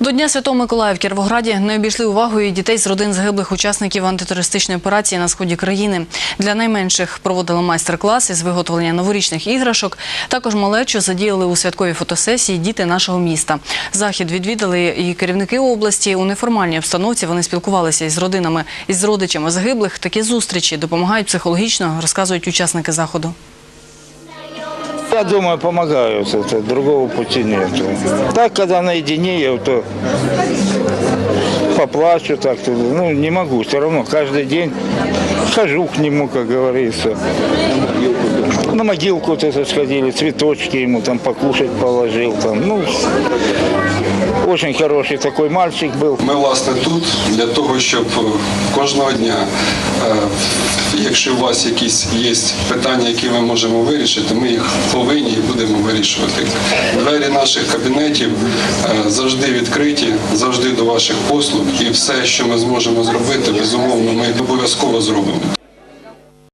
До Дня Святого Миколая в Кіровограді не обійшли увагою і дітей з родин загиблих учасників антитерористичної операції на сході країни. Для найменших проводили майстер-клас із виготовлення новорічних іграшок. Також малечу задіяли у святковій фотосесії діти нашого міста. Захід відвідали і керівники області. У неформальній обстановці вони спілкувалися із родинами, із родичами загиблих. Такі зустрічі допомагають психологічно, розказують учасники заходу. Я думаю, помогают. Это другого пути нет. Так, когда наедине, я то поплачу так-то. Ну, не могу. Все равно каждый день хожу к нему, как говорится. На могилку вот это сходили, цветочки ему там покушать положил. Там. Ну, очень хороший такой мальчик был. Ми власне тут для того, е, кожного дня, якщо у вас якісь є питання, які ми можемо вирішити, ми їх повинні і будемо вирішувати. Двері наших кабінетів е, завжди відкриті, завжди до ваших послуг, і все, що ми зможемо зробити, безумовно, ми обов'язково зробимо.